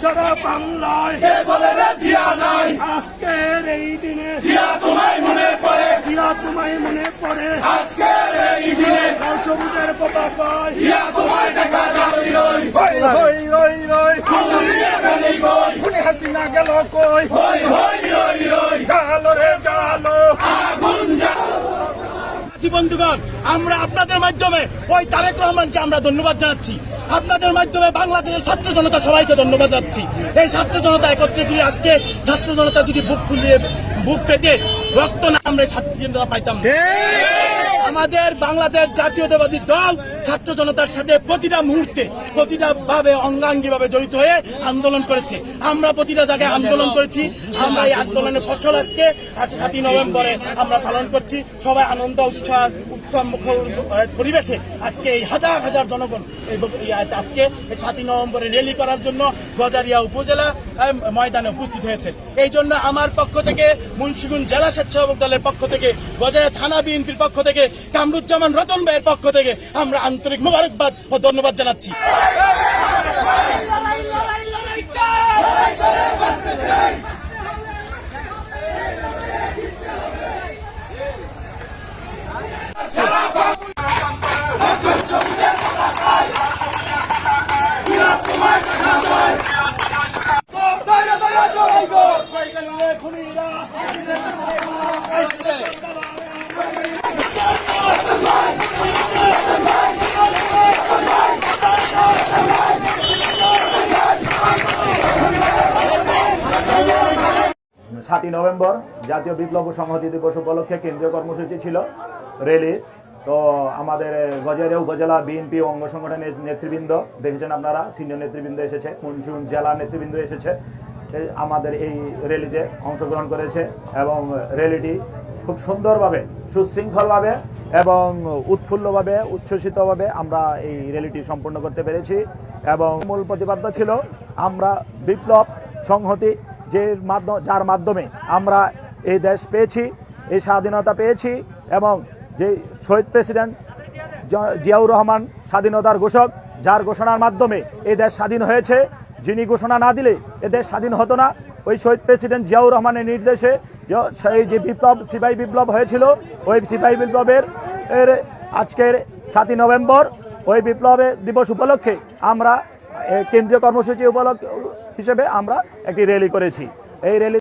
সারা বাংলায়। কে বলে রে জিয়া নাই? আজকের এই দিনে জিয়া তোমায় মনে পড়ে। জিয়া তোমায় মনে পড়ে। আজকের এই দিনে লাল সবুজের পতাকায় জিয়া তোমায় দেখা যাবে রই। হই হই রই রই। খুলিয়ে গেলি কই খুনি হাসিনা গেল কই? হই হই রই রই। জালো রে জালো আগুন সাথী বন্ধুগণ আমরা আপনাদের মাধ্যমে ওই তারেক রহমানকে আমরা ধন্যবাদ জানাচ্ছি। আপনাদের মাধ্যমে বাংলাদেশের ছাত্র জনতা সবাইকে ধন্যবাদ জানাচ্ছি। এই ছাত্র জনতা একত্রে যদি আজকে ছাত্র জনতা যদি বুক ফুলিয়ে, বুক পেতে রক্ত না আমরা ছাত্র জনতা পাইতাম আমাদের বাংলাদেশ জাতীয়তাবাদী দল ছাত্র জনতার সাথে প্রতিটা মুহূর্তে, প্রতিটা ভাবে অঙ্গাঙ্গি ভাবে জড়িত হয়ে আন্দোলন করেছে। আমরা প্রতিটা জায়গায় আন্দোলন করেছি। আমরা এই আন্দোলনের ফসল আজকে, আজ সাতই নভেম্বরে আমরা পালন করছি। সবাই আনন্দ, উৎসাহ পরিবেশে আজকে এই হাজার হাজার জনগণ আজকে সাতই নভেম্বরে র্যালি করার জন্য গজারিয়া উপজেলা ময়দানে উপস্থিত হয়েছে। এই জন্য আমার পক্ষ থেকে মুন্সিগঞ্জ জেলা স্বেচ্ছাসেবক দলের পক্ষ থেকে, গজারিয়া থানা বিএনপির পক্ষ থেকে, কামরুজ্জামান রতন ভাইয়ের পক্ষ থেকে আমরা আন্তরিক মোবারকবাদ ও ধন্যবাদ জানাচ্ছি। সাতই নভেম্বর জাতীয় বিপ্লব সংহতি দিবস উপলক্ষে কেন্দ্রীয় কর্মসূচি ছিল রেলি তো আমাদের গজারিয়া উপজেলা বিএনপি অঙ্গ সংগঠনের নেতৃবৃন্দ, দেখেছেন আপনারা? সিনিয়র নেতৃবৃন্দ এসেছে মুন্সিগঞ্জ জেলা নেতৃবৃন্দ এসেছে। আমাদের এই র্যালিতে অংশগ্রহণ করেছে এবং র্যালিটি খুব সুন্দরভাবে, সুশৃঙ্খলভাবে এবং উৎফুল্লভাবে, উচ্ছ্বসিতভাবে আমরা এই র্যালিটি সম্পূর্ণ করতে পেরেছি এবং মূল প্রতিপাদ্য ছিল, আমরা বিপ্লব সংহতি যে মাধ্যম যার মাধ্যমে আমরা এই দেশ পেয়েছি, এই স্বাধীনতা পেয়েছি এবং যে শহীদ প্রেসিডেন্ট জিয়াউর রহমান স্বাধীনতার ঘোষক, যার ঘোষণার মাধ্যমে এই দেশ স্বাধীন হয়েছে যিনি ঘোষণা না দিলে এ দেশ স্বাধীন হতো না। ওই শহীদ প্রেসিডেন্ট জিয়াউর রহমানের নির্দেশে সেই যে বিপ্লব, সিপাহী বিপ্লব হয়েছিল, ওই সিপাহী বিপ্লবের এর আজকের সাতই নভেম্বর, ওই বিপ্লবের দিবস উপলক্ষে আমরা কেন্দ্রীয় কর্মসূচি উপলক্ষ হিসেবে আমরা একটি র্যালি করেছি। এই র্যালি